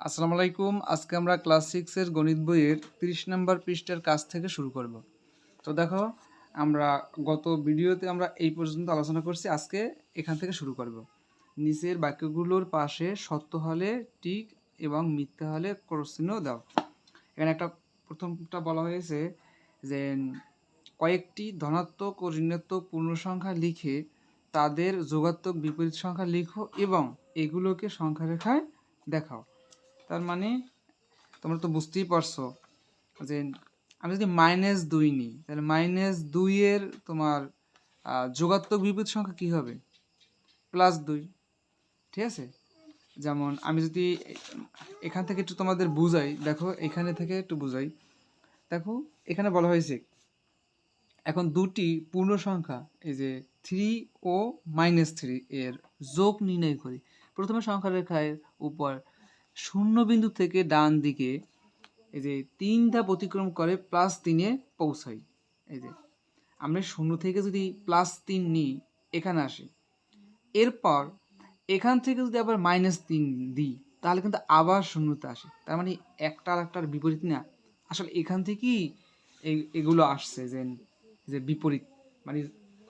আসসালামু আলাইকুম। আজকে আমরা ক্লাস সিক্সের গণিত বইয়ের তিরিশ নম্বর পৃষ্ঠার কাজ থেকে শুরু করব। তো দেখো, আমরা গত ভিডিওতে আমরা এই পর্যন্ত আলোচনা করছি। আজকে এখান থেকে শুরু করব। নিচের বাক্যগুলোর পাশে সত্য হলে টিক এবং মিথ্যা হলে ক্রসচিহ্ন দাও। এখানে একটা প্রথমটা বলা হয়েছে যে, কয়েকটি ধনাত্মক ও ঋণাত্মক পূর্ণ সংখ্যা লিখে তাদের যোগাত্মক বিপরীত সংখ্যা লিখো এবং এগুলোকে সংখ্যা রেখায় দেখাও। তার মানে তোমরা তো বুঝতেই পারছ যে আমি যদি মাইনাস দুই নিই, তাহলে মাইনাস দুইয়ের তোমার যোগাত্মক বিপরীত সংখ্যা কী হবে? প্লাস দুই। ঠিক আছে? যেমন আমি যদি এখান থেকে একটু তোমাদের বুঝাই, দেখো এখানে থেকে একটু বুঝাই। দেখো, এখানে বলা হয়েছে, এখন দুটি পূর্ণ সংখ্যা, এই যে থ্রি ও মাইনাস থ্রি এর যোগ নির্ণয় করি। প্রথমে সংখ্যা রেখায় উপর শূন্য বিন্দু থেকে ডান দিকে এই যে তিন ধাপ অতিক্রম করে প্লাস তিনে পৌঁছাই। এই যে আমরা শূন্য থেকে যদি প্লাস তিন নিই, এখানে আসি। এরপর এখান থেকে যদি আবার মাইনাস তিন দিই, তাহলে কিন্তু আবার শূন্যতে আসে। তার মানে একটা আর একটার বিপরীত না। আসলে এখান থেকেই এগুলো আসছে যে যে বিপরীত মানে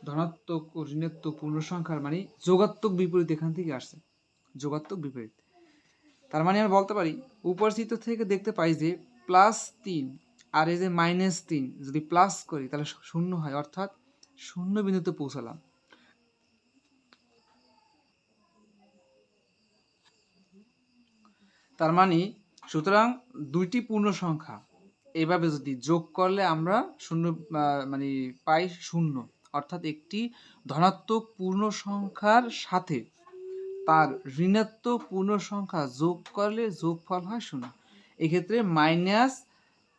ধনাত্মক ও ঋণাত্মক পূর্ণ সংখ্যার মানে যোগাত্মক বিপরীত এখান থেকে আসছে। যোগাত্মক বিপরীত। তার মানে আমি বলতে পারি উপর চিত্র থেকে দেখতে পাই যে প্লাস তিন আর এই যে মাইনাস তিন, যদি প্লাস করি তাহলে শূন্য হয়, অর্থাৎ শূন্য বিন্দুতে পৌঁছালাম। তার মানে সুতরাং দুইটি পূর্ণ সংখ্যা, এভাবে যদি যোগ করলে আমরা শূন্য মানে পাই শূন্য, অর্থাৎ একটি ধনাত্মক পূর্ণ সংখ্যার সাথে তার ঋণাত্মক পূর্ণ সংখ্যা যোগ করলে যোগফল হয় শূন্য। এক্ষেত্রে মাইনাস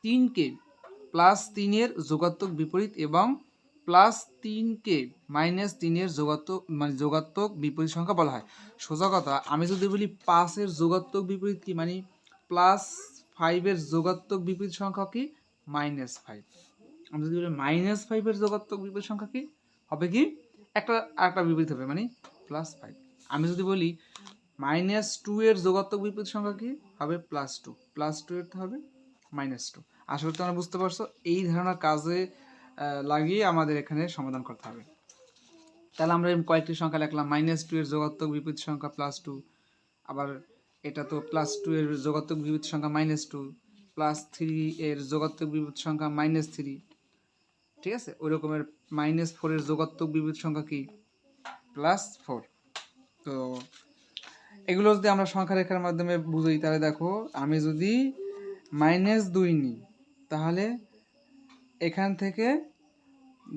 তিনকে প্লাস তিনের যোগাত্মক বিপরীত এবং প্লাস তিনকে মাইনাস তিনের যোগাত্মক মানে যোগাত্মক বিপরীত সংখ্যা বলা হয়। সোজা কথা, আমি যদি বলি পাঁচের যোগাত্মক বিপরীত কি? মানে প্লাস ফাইভের যোগাত্মক বিপরীত সংখ্যা কি? মাইনাস ফাইভ আমি যদি বলি মাইনাস ফাইভের যোগাত্মক বিপরীত সংখ্যা কি? হবে কি? একটা, আরেকটা বিপরীত হবে মানে প্লাস ফাইভ আমি যদি বলি মাইনাস টু এর যোগাত্মক বিপরীত সংখ্যা কি? হবে প্লাস টু প্লাস টু এর হবে মাইনাস টু করি তোমরা বুঝতে পারছ, এই ধারণা কাজে লাগিয়ে আমাদের এখানে সমাধান করতে হবে। তাহলে আমরা কয়েকটি সংখ্যা লিখলাম মাইনাস টু এর যোগাত্মক বিপরীত সংখ্যা প্লাস টু আবার এটা তো প্লাস টু এর যোগাত্মক বিপরীত সংখ্যা মাইনাস টু প্লাস থ্রি এর যোগাত্মক বিপরীত সংখ্যা মাইনাস থ্রি ঠিক আছে? ওই রকমের মাইনাস ফোরের যোগাত্মক বিপরীত সংখ্যা কি? প্লাস ফোর তো এগুলো যদি আমরা সংখ্যা রেখার মাধ্যমে বুঝি তাহলে দেখো, আমি যদি মাইনাস দুই নিই, তাহলে এখান থেকে,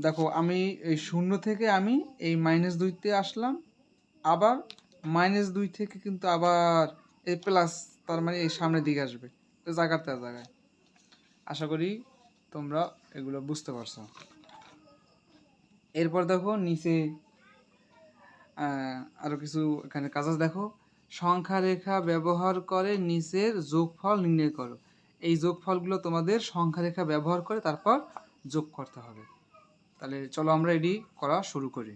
দেখো, আমি এই শূন্য থেকে আমি এই মাইনাস দুইতে আসলাম, আবার মাইনাস দুই থেকে কিন্তু আবার এই প্লাস তার মানে এই সামনের দিকে আসবে তো তার জায়গায়। আশা করি তোমরা এগুলো বুঝতে পারছ। এরপর দেখো, নিচে আহ, আরও কিছু এখানে কাজ দেখো সংখ্যা রেখা ব্যবহার করে নিচের যোগফল নির্ণয় করো। এই যোগফলগুলো তোমাদের সংখ্যা রেখা ব্যবহার করে তারপর যোগ করতে হবে। তাহলে চলো আমরা এটি করা শুরু করি।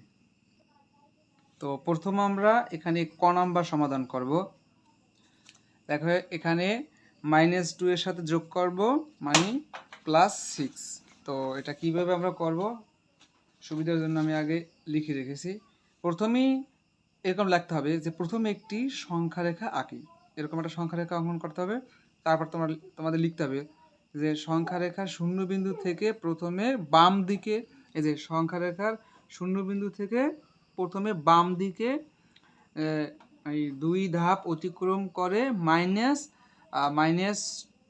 তো প্রথম আমরা এখানে ক নাম্বার সমাধান করব। দেখো এখানে মাইনাস টু এর সাথে যোগ করব মানে প্লাস সিক্স তো এটা কীভাবে আমরা করব? সুবিধার জন্য আমি আগে লিখে রেখেছি। প্রথমেই এরকম লিখতে হবে যে প্রথমে একটি সংখ্যা রেখা আঁকি। এরকম একটা সংখ্যা রেখা অঙ্কন করতে হবে। তারপর তোমার, তোমাদের লিখতে হবে যে সংখ্যা রেখার শূন্য বিন্দু থেকে প্রথমে বাম দিকে, এই যে সংখ্যা রেখার শূন্য বিন্দু থেকে প্রথমে বাম দিকে এই দুই ধাপ অতিক্রম করে মাইনাস মাইনাস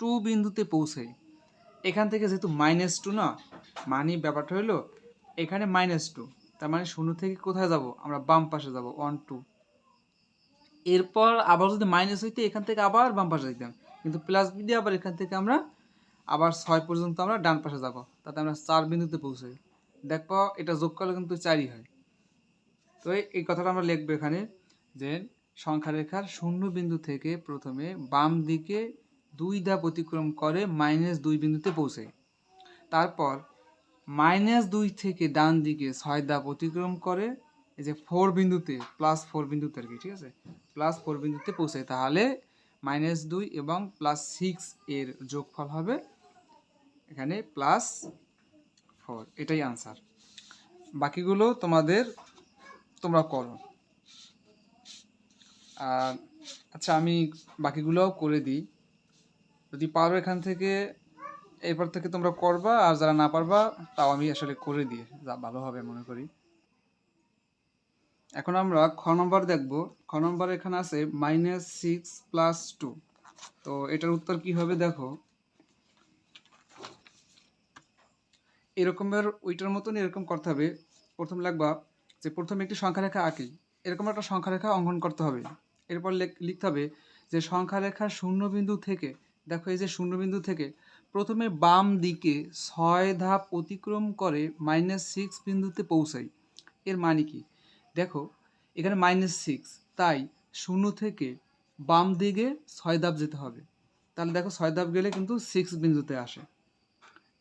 টু বিন্দুতে পৌঁছে। এখান থেকে যেহেতু মাইনাস টু না মানে ব্যাপারটা হলো এখানে মাইনাস টু। তার মানে শূন্য থেকে কোথায় যাব? আমরা বাম পাশে যাব ওয়ান টু এরপর আবার যদি মাইনাস হইতে, এখান থেকে আবার বাম পাশে যেতাম। কিন্তু প্লাস দিয়ে আবার এখান থেকে আমরা আবার ছয় পর্যন্ত আমরা ডান পাশে যাব। তাতে আমরা চার বিন্দুতে পৌঁছাই দেখো, এটা যোগ করলে কিন্তু চারই হয়। তো এই- এই কথাটা আমরা লিখব এখানে যে সংখ্যা রেখার শূন্য বিন্দু থেকে প্রথমে বাম দিকে দুই ধাপ অতিক্রম করে মাইনাস দুই বিন্দুতে পৌঁছে। তারপর মাইনাস দুই থেকে ডান দিকে ছয় ধাপ অতিক্রম করে, এই যে ফোর বিন্দুতে প্লাস ফোর বিন্দুতে আর কি, ঠিক আছে? প্লাস ফোর বিন্দুতে পৌঁছে তাহলে মাইনাস দুই এবং প্লাস সিক্স এর যোগফল হবে এখানে প্লাস ফোর এটাই আনসার বাকিগুলো তোমাদের, তোমরা করো। আচ্ছা আমি বাকিগুলোও করে দিই। যদি পারো এখান থেকে এরপর থেকে তোমরা করবা, আর যারা না পারবা, তাও আমি আসলে করে দিই যা ভালো হবে মনে করি। এখন আমরা খ নম্বর দেখব। খ নম্বর এখানে আছে মাইনাস সিক্স প্লাস টু তো এটার উত্তর কি হবে দেখো? এরকমের, ওইটার মতন এরকম করতে হবে। প্রথম লাগবা যে প্রথমে একটি সংখ্যা রেখা আঁকি। এরকম একটা সংখ্যা রেখা অঙ্কন করতে হবে। এরপর লেখ- লিখতে হবে যে সংখ্যা রেখার শূন্যবিন্দু থেকে, দেখো এই যে শূন্যবিন্দু থেকে প্রথমে বাম দিকে ছয় ধাপ অতিক্রম করে মাইনাস সিক্স বিন্দুতে পৌঁছাই। এর মানে কি? দেখো, এখানে মাইনাস সিক্স তাই শূন্য থেকে বাম দিকে ছয় ধাপ যেতে হবে। তাহলে দেখো, ছয় ধাপ গেলে কিন্তু সিক্স বিন্দুতে আসে।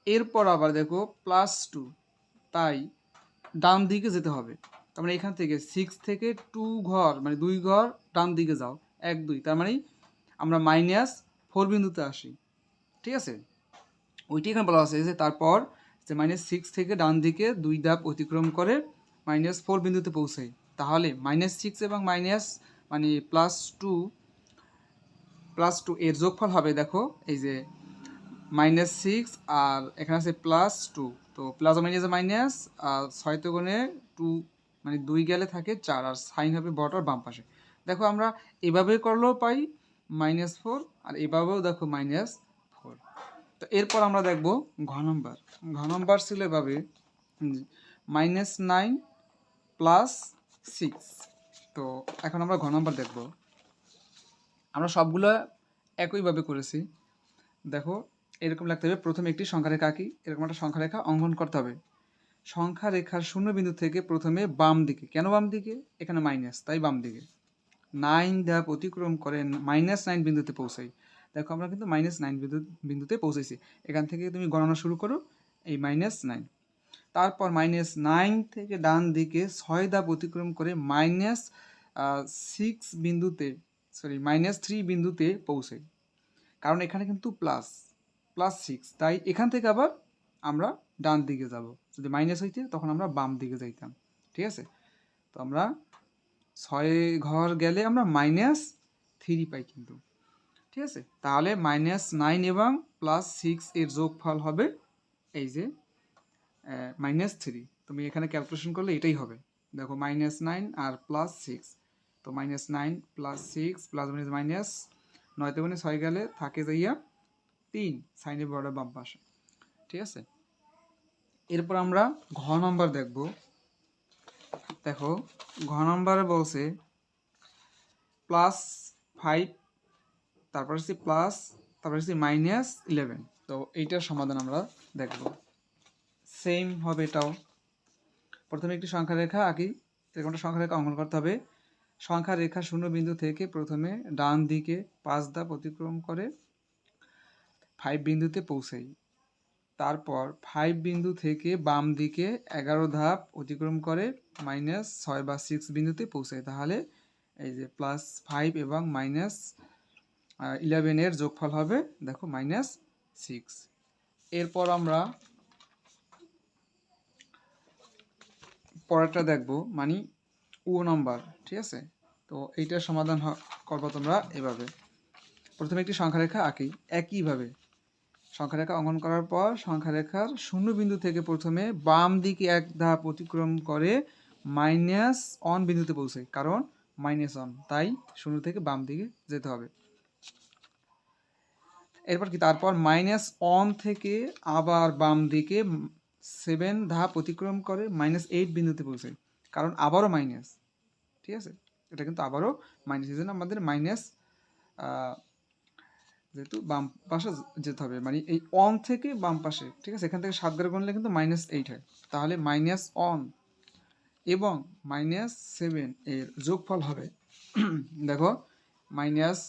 এরপর আবার দেখো প্লাস টু তাই ডান দিকে যেতে হবে। তার মানে এখান থেকে সিক্স থেকে টু ঘর মানে দুই ঘর ডান দিকে যাও। এক, দুই, তার মানে আমরা মাইনাস ফোর বিন্দুতে আসি। ঠিক আছে? ওইটি এখানে বলা আছে যে তারপর যে মাইনাস সিক্স থেকে ডান দিকে দুই ধাপ অতিক্রম করে মাইনাস ফোর বিন্দুতে পৌঁছাই। তাহলে মাইনাস সিক্স এবং মাইনাস মানে প্লাস টু প্লাস টু এর যোগফল হবে দেখো, এই যে মাইনাস সিক্স আর এখানে আছে প্লাস টু তো প্লাস মাইনাস মাইনাস আর ছয় তো গুণে টু মানে দুই গেলে থাকে চার, আর সাইন হবে বড়টার বাম পাশে। দেখো আমরা এভাবে করলেও পাই মাইনাস ফোর আর এভাবেও দেখো মাইনাস তো এরপর আমরা দেখব ঘ নম্বর। ঘ নম্বর ছিল এভাবে মাইনাস নাইন প্লাস সিক্স তো এখন আমরা ঘ নম্বর দেখব। আমরা সবগুলো একইভাবে করেছি। দেখো, এরকম লাগতে হবে, প্রথমে একটি সংখ্যা রেখা আঁকি, এরকম একটা সংখ্যা রেখা অঙ্কন করতে হবে। সংখ্যা রেখার শূন্য বিন্দু থেকে প্রথমে বাম দিকে। কেন বাম দিকে? এখানে মাইনাস তাই বাম দিকে। নাইন ধাপ অতিক্রম করে মাইনাস নাইন বিন্দুতে পৌঁছাই। দেখো আমরা কিন্তু মাইনাস নাইন বিন্দু, বিন্দুতে পৌঁছেছি। এখান থেকে তুমি গণনা শুরু করো, এই মাইনাস নাইন তারপর মাইনাস নাইন থেকে ডান দিকে ছয় ধাপ অতিক্রম করে মাইনাস সিক্স বিন্দুতে সরি মাইনাস থ্রি বিন্দুতে পৌঁছাই কারণ এখানে কিন্তু প্লাস প্লাস সিক্স তাই এখান থেকে আবার আমরা ডান দিকে যাব। যদি মাইনাস হইতে, তখন আমরা বাম দিকে যাইতাম। ঠিক আছে? তো আমরা ছয় ঘর গেলে আমরা মাইনাস থ্রি পাই কিন্তু। ঠিক আছে? তাহলে মাইনাস নাইন এবং প্লাস সিক্স এর যোগফল হবে এই যে মাইনাস থ্রি তুমি এখানে ক্যালকুলেশন করলে এটাই হবে। দেখো মাইনাস নাইন আর প্লাস সিক্স তো minus nine plus six plus minus minus নয়তে গুণে ছয় গেলে থাকে যাইয়া তিন। সাইনের বর্ডার বাম পাশে ঠিক আছে? এরপর আমরা ঘ নম্বর দেখব। দেখো, ঘ নম্বরে বলছে প্লাস ফাইভ তারপর হচ্ছে প্লাস তারপর হচ্ছে মাইনাস ইলেভেন তো এইটার সমাধান আমরা দেখব। সেম হবে এটাও। প্রথমে একটি সংখ্যা রেখা আঁকি। একটা সংখ্যা রেখা অঙ্কন করতে হবে। সংখ্যা রেখা শূন্য বিন্দু থেকে প্রথমে ডান দিকে পাঁচ ধাপ অতিক্রম করে ফাইভ বিন্দুতে পৌঁছাই। তারপর ফাইভ বিন্দু থেকে বাম দিকে এগারো ধাপ অতিক্রম করে মাইনাস ছয় বা সিক্স বিন্দুতে পৌঁছায় তাহলে এই যে প্লাস ফাইভ এবং মাইনাস ইলেভেনের যোগফল হবে, দেখো মাইনাস সিক্স এরপর আমরা পরেরটা দেখব মানে ও নম্বর, ঠিক আছে? তো এইটার সমাধান করব তোমরা এভাবে। প্রথমে একটি সংখ্যা রেখা আঁকি, একইভাবে। সংখ্যা রেখা অঙ্কন করার পর সংখ্যা রেখার শূন্য বিন্দু থেকে প্রথমে বাম দিকে এক ধাপ অতিক্রম করে মাইনাস অন বিন্দুতে পৌঁছায় কারণ মাইনাস অন তাই শূন্য থেকে বাম দিকে যেতে হবে। এরপর কি? তারপর মাইনাস অন থেকে আবার বাম দিকে সেভেন ধাপ অতিক্রম করে মাইনাস এইট বিন্দুতে পৌঁছায় কারণ আবারও মাইনাস ঠিক আছে? এটা কিন্তু আবারও মাইনাস এই জন্য আমাদের মাইনাস যেহেতু বাম পাশে যেতে হবে। মানে এই অন থেকে বাম পাশে, ঠিক আছে? এখান থেকে সাত ঘরে গুনলে কিন্তু মাইনাস এইট হয়। তাহলে মাইনাস অন এবং মাইনাস সেভেন এর যোগফল হবে। দেখো মাইনাস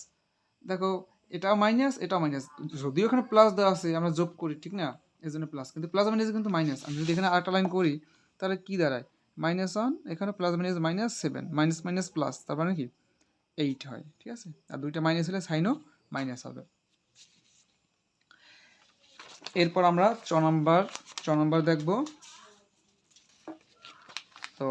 দেখো এটাও মাইনাস এটা মাইনাস যদিও এখানে প্লাস দেওয়া আছে, আমরা যোগ করি, ঠিক না? এই জন্য প্লাস কিন্তু প্লাস মাইনাস কিন্তু মাইনাস আমি যদি এখানে আরেকটা লাইন করি, তাহলে কি দাঁড়ায়? মাইনাস ওয়ান এখানে plus minus minus seven minus minus plus তার মানে কি? এইট হয়, ঠিক আছে? আর দুইটা মাইনাস হলে সাইনও মাইনাস হবে। এরপর আমরা চ নম্বর চ নম্বর দেখব। তো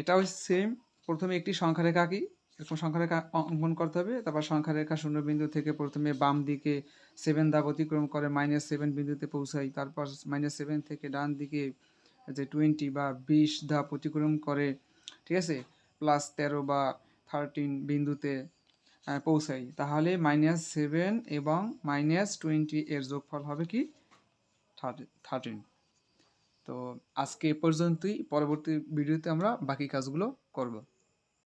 এটা হচ্ছে সেম প্রথমে একটি সংখ্যা রেখা আঁকি। এরকম সংখ্যা রেখা অঙ্কন করতে হবে। তারপর সংখ্যা রেখা শূন্য বিন্দু থেকে প্রথমে বাম দিকে সেভেন ধাপ অতিক্রম করে মাইনাস সেভেন বিন্দুতে পৌঁছাই। তারপর মাইনাস সেভেন থেকে ডান দিকে যে টোয়েন্টি বা বিশ ধাপ অতিক্রম করে, ঠিক আছে? প্লাস তেরো বা থার্টিন বিন্দুতে পৌঁছাই। তাহলে মাইনাস সেভেন এবং মাইনাস টোয়েন্টি এর যোগফল হবে কি? থার্টিন তো আজকে এ পর্যন্তই। পরবর্তী ভিডিওতে আমরা বাকি কাজগুলো করব।